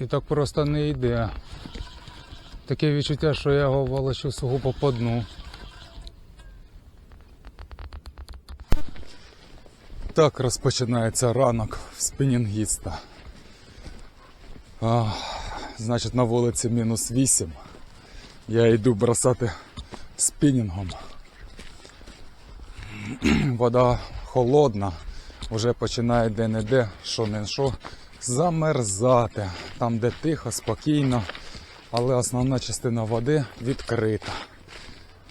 І так просто не йде. Таке відчуття, що я його волочу сугубо по дну. Так розпочинається ранок в спінінгіста. А, значить, на вулиці мінус 8. Я йду бросати спінінгом. Вода холодна, вже починає де-не-де, що не що, замерзати. Там, де тихо, спокійно, але основна частина води відкрита.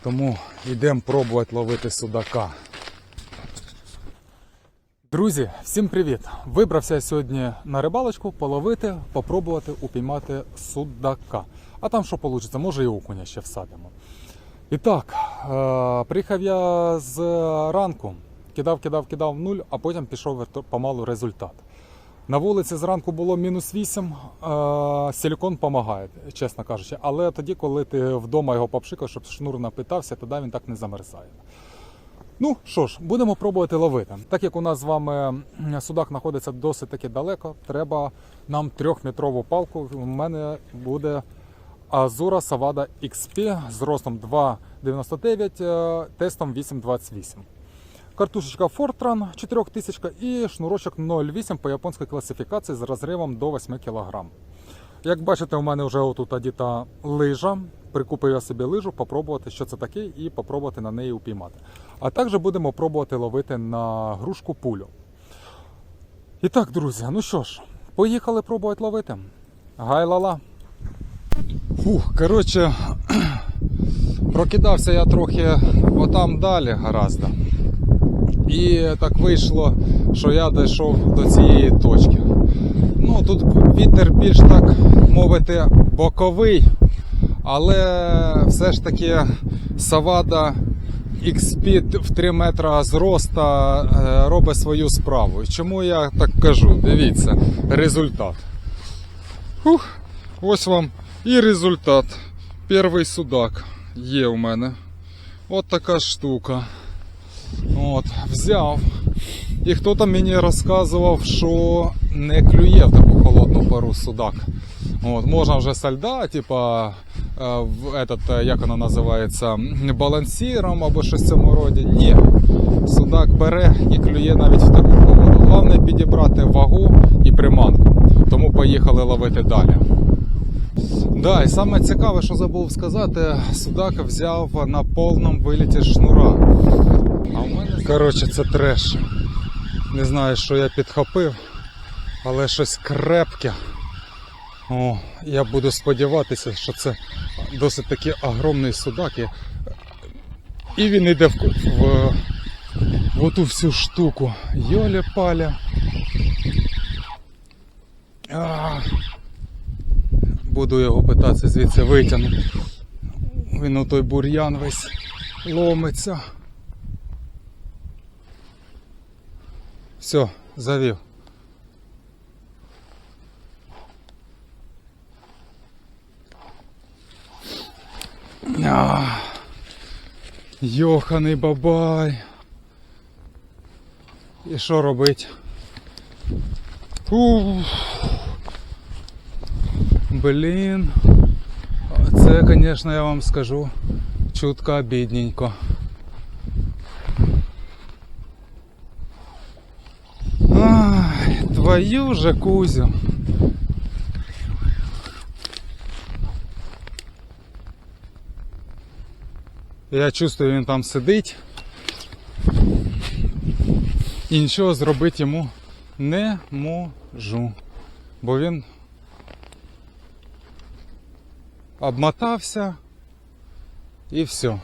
Тому йдемо пробувати ловити судака. Друзі, всім привіт! Вибрався я сьогодні на рибалочку половити, попробувати упіймати судака. А там що вийде, може і окуня ще всадимо. І так, е, приїхав я з ранку, кидав, кидав, кидав в нуль, а потім пішов помалу результат. На вулиці зранку було мінус 8, е, силікон допомагає, чесно кажучи. Але тоді, коли ти вдома його попшикав, щоб шнур напитався, тоді він так не замерзає. Ну що ж, будемо пробувати ловити. Так як у нас з вами судак знаходиться досить таки далеко, треба нам трьохметрову палку. У мене буде Азура Savada XP з ростом 2,99, е, тестом 8,28. Картушечка Fortran 4000 і шнурочок 0,8 по японській класифікації з розривом до 8 кг. Як бачите, у мене вже отут одіта лижа. Прикупив я собі лижу, попробувати, що це таке, і попробувати на неї упіймати. А також будемо пробувати ловити на грушку пулю. І так, друзі, ну що ж, поїхали пробувати ловити. Гай-лала. Фух, коротше, прокидався я трохи отам далі гаразд. І так вийшло, що я дійшов до цієї точки. Ну, тут вітер більш так мовити боковий, але все ж таки Савада X-Speed в 3 метра зроста е, робить свою справу. Чому я так кажу? Дивіться, результат. Ух, ось вам і результат. Перший судак є у мене. От така штука. От, взяв. І хто там мені розказував, що не клює в таку холодну пару судак. От, можна вже со льда, типа, е, в этот, е, як воно називається, балансіром або щось в цьому роді. Ні. Судак бере і клює навіть в таку погоду. Головне підібрати вагу і приманку. Тому поїхали ловити далі. Да, і саме цікаве, що забув сказати, судак взяв на повному виліті шнура. А у мене... Коротше, це треш. Не знаю, що я підхопив, але щось крепке. О, я буду сподіватися, що це досить таки огромний судак. І він йде в, в, в оту всю штуку. Йолі паля. А, буду його питатися звідси витягнути. Він у той бур'ян весь ломиться. Все, завів. Йоханий бабай. І що робить? Ух. Блін. Це, звісно, я вам скажу чутко обідненько. Ай, твою же Кузю. Я чувствую, він там сидить. І нічого зробити йому не можу. Бо він обмотався і все.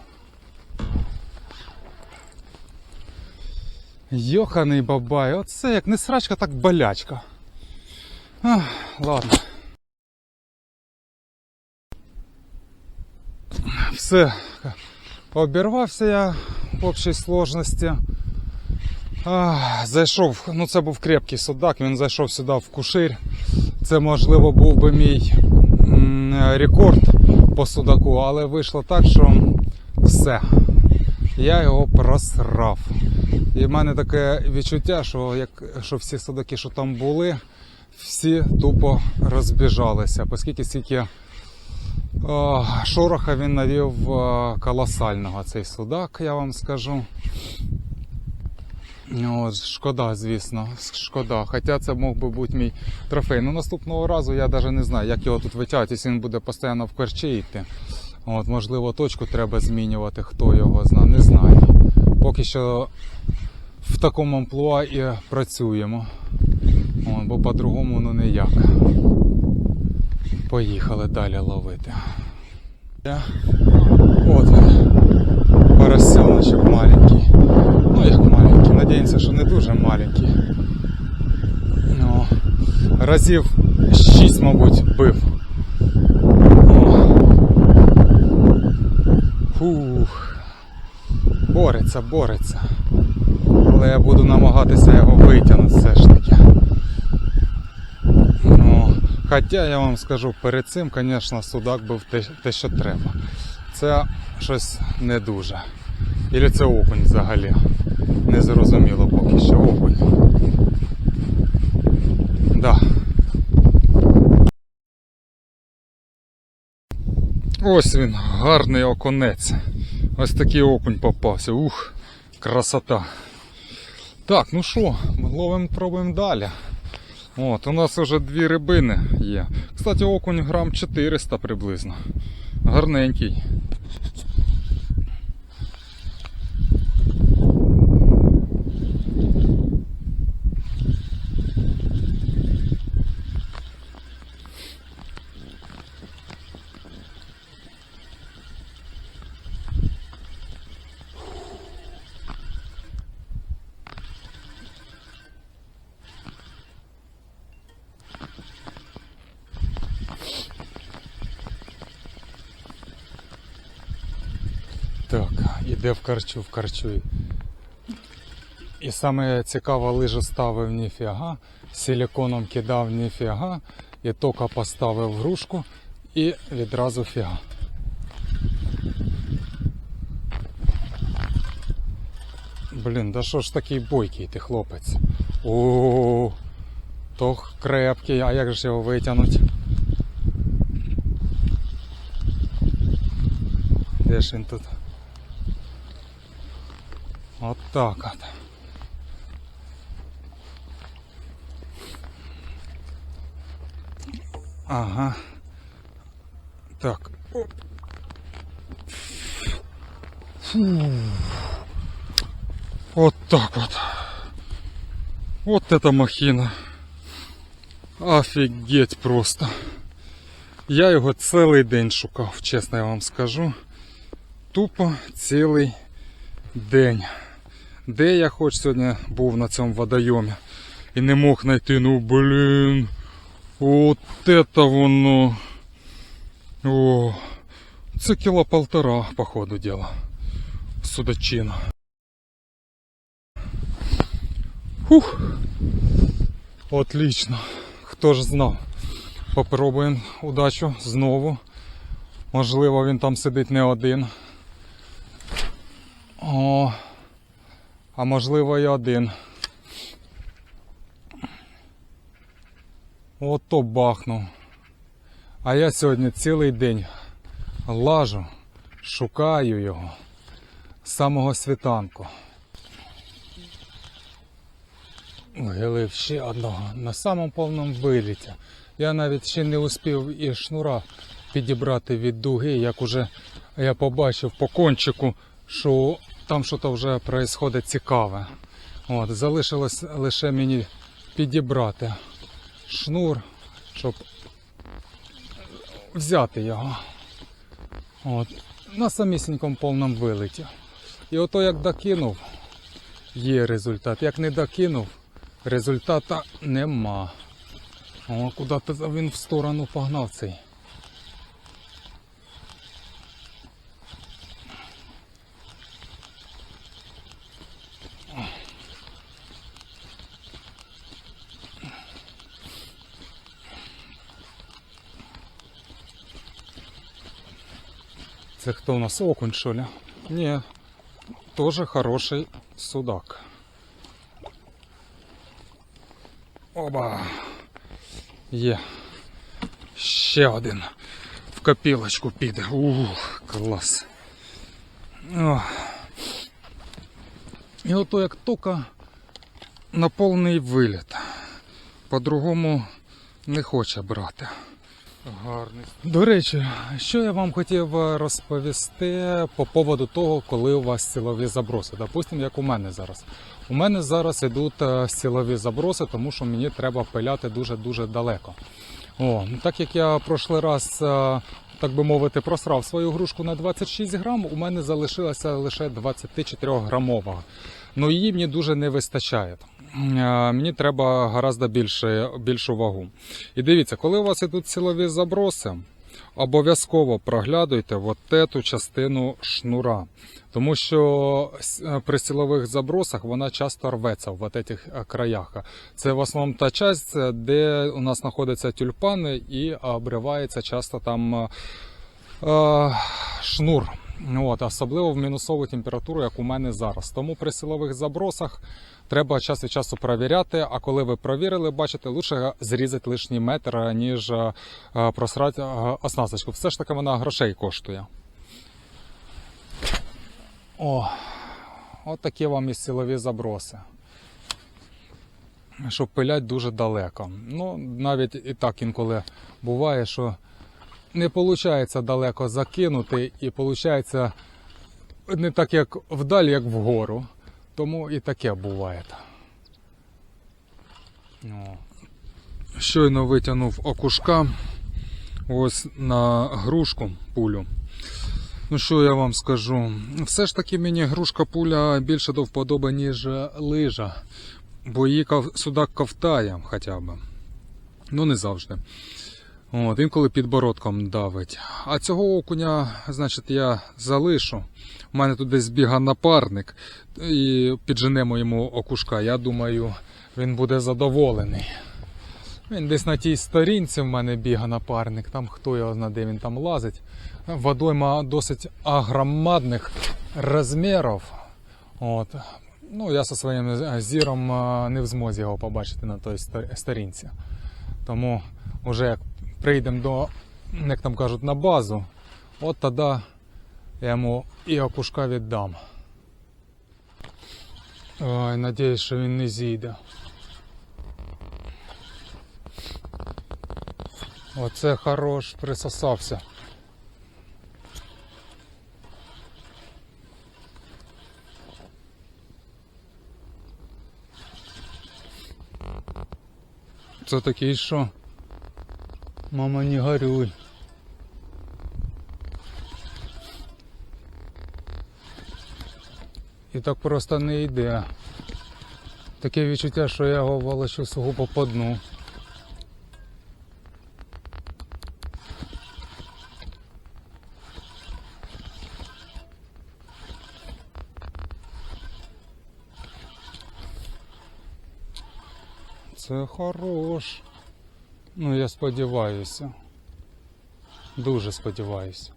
Йоханий бабай, оце як не срачка, так болячка. Ах, ладно. Все, обірвався я в общій сложності. Ах, зайшов, ну це був крепкий судак, він зайшов сюди в кушир. Це можливо був би мій рекорд по судаку, але вийшло так, що все. Я його просрав. І в мене таке відчуття, що як що всі судаки, що там були, всі тупо розбіжалися, оскільки стільки е, шороха він навів колосального цей судак, я вам скажу. От, шкода, звісно, шкода. Хоча це мог би бути мій трофей. Ну наступного разу я навіть не знаю, як його тут витягати, якщо він буде постійно в корчі йти. От, можливо, точку треба змінювати, хто його знає, не знаю. Поки що в такому амплуа і працюємо. От, бо по-другому ну ніяк. Поїхали далі ловити. От. Поросеночок маленький. Ну як маленький. Надіємося, що не дуже маленький. Ну, разів 6, мабуть, бив. Фух. Бореться, бореться. Але я буду намагатися його витягнути все ж таки. Ну, хоча я вам скажу, перед цим, звісно, судак був те, те, що треба. Це щось не дуже. Ілі це окунь взагалі. Не зрозуміло поки що окунь. Да. Ось він, гарний оконець. Ось такий окунь попався. Ух, красота. Так, ну що, ловимо, пробуємо далі. От, у нас вже дві рибини є. Кстати, окунь грам 400 приблизно. Гарненький. Так, іде в карчу, в карчу. І саме цікаво, лижу ставив ніфіга, силіконом кидав ніфіга, і тока поставив грушку і відразу фіга. Блін, да що ж такий бойкий ти хлопець? О, то крепкий, а як же його витягнути? Де ж він тут? От так от. Ага. Так. Оп. Фу. Вот так вот. Вот это махина. Офігеть просто. Я його цілий день шукав, чесно я вам скажу. Тупо цілий день. Де я хоч сьогодні був на цьому водойомі і не мог знайти, ну блін. От это воно. О, це кіло полтора, по ходу діла. Судачина. Фух. Отлично. Хто ж знав. Попробуємо удачу знову. Можливо, він там сидить не один. О, а можливо і один. Ото бахнув. А я сьогодні цілий день лажу, шукаю його з самого світанку. Вилив ще одного на самому повному виліті. Я навіть ще не успів і шнура підібрати від дуги, як уже я побачив по кончику, що там щось вже відбувається цікаве. От, залишилось лише мені підібрати шнур, щоб взяти його. От, на самісінькому повному вилеті. І ото як докинув, є результат. Як не докинув, результата нема. О, куди-то він в сторону погнав цей. Це хто у нас окунь, що ли? Ні, теж хороший судак. Оба. Є. Ще один. В копілочку піде. Ух, клас. О. І ото як тока на повний виліт. По-другому не хоче брати. Гарний. До речі, що я вам хотів е, розповісти по поводу того, коли у вас силові заброси. Допустим, як у мене зараз. У мене зараз йдуть е, силові заброси, тому що мені треба пиляти дуже-дуже далеко. О, ну, так як я прошлий раз, е, так би мовити, просрав свою грушку на 26 грам, у мене залишилася лише 24 грамова. Ну її мені дуже не вистачає. Е, Мені треба гораздо більше, більшу вагу. І дивіться, коли у вас ідуть силові заброси, обов'язково проглядуйте от ету частину шнура. Тому що е, при силових забросах вона часто рветься в цих е, краях. Це в основному та часть, е, де у нас знаходяться тюльпани і обривається часто там е, шнур. От, особливо в мінусову температуру, як у мене зараз. Тому при силових забросах треба час від часу перевіряти. А коли ви провірили, бачите, лучше зрізати лишній метр, ніж е, просрати е, оснасточку. Все ж таки вона грошей коштує. О, от такі вам і силові заброси. Що пилять дуже далеко. Ну, навіть і так інколи буває, що не виходить далеко закинути, і виходить не так, як вдалі, як вгору. Тому і таке буває. Щойно витягнув окушка ось на грушку пулю. Ну що я вам скажу? Все ж таки мені грушка пуля більше до вподоби, ніж лижа. Бо її судак ковтає хоча б. Ну не завжди. От, інколи підбородком давить. А цього окуня, значить, я залишу. У мене тут десь біга напарник і підженемо йому окушка. Я думаю, він буде задоволений. Він десь на тій сторінці в мене біга напарник, там хто його знає, де він там лазить. Водойма досить агромадних розмірів. От. Ну, я зі своїм зіром е, не в змозі його побачити на той сторінці. Тому вже як прийдемо до, як там кажуть, на базу, от тоді я йому і окушка віддам. Ой, надіюсь, що він не зійде. Оце хорош, присосався. Це такий що? Мама, не горюй. І так просто не йде. Таке відчуття, що я його волочу сугубо по дну. Це хорош. Ну, я сподіваюся. Дуже сподіваюся.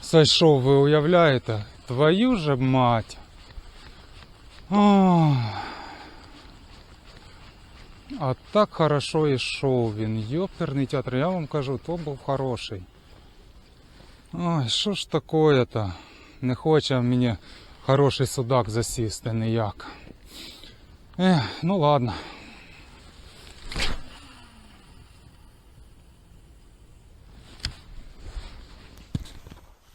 Сойшов, ви уявляєте? Твою же мать. Ох. А так хорошо ішов він. Йоперний театр, я вам кажу, то був хороший. Ой, що ж такое-то? Не хоче мені хороший судак засісти ніяк. Ех, ну ладно.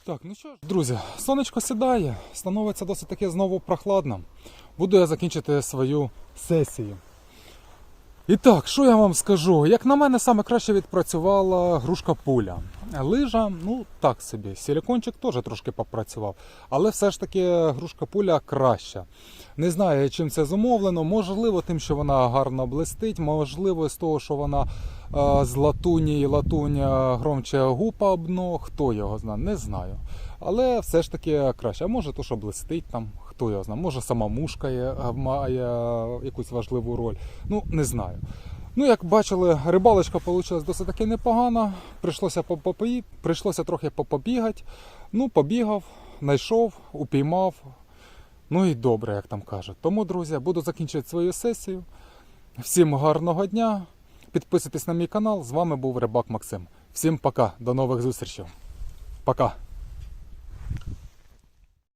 Так, ну що ж, друзі, сонечко сідає, становиться досить таки знову прохладно. Буду я закінчити свою сесію. І так, що я вам скажу? Як на мене, саме краще відпрацювала грушка пуля. Лижа, ну так собі. Силікончик теж трошки попрацював. Але все ж таки грушка пуля краща. Не знаю, чим це зумовлено. Можливо, тим, що вона гарно блистить, можливо, з того, що вона е, з латуні і латунь громче гупа об дно, хто його знає, не знаю. Але все ж таки краще. А може то, що блистить там, хто його знає. Може сама мушка є, має якусь важливу роль. Ну, не знаю. Ну, як бачили, рибалочка вийшла досить таки непогана. Прийшлося. Прийшлося трохи попобігати. Ну, побігав, знайшов, упіймав. Ну і добре, як там кажуть. Тому, друзі, буду закінчувати свою сесію. Всім гарного дня. Підписуйтесь на мій канал. З вами був Рибак Максим. Всім пока, до нових зустрічей. Пока.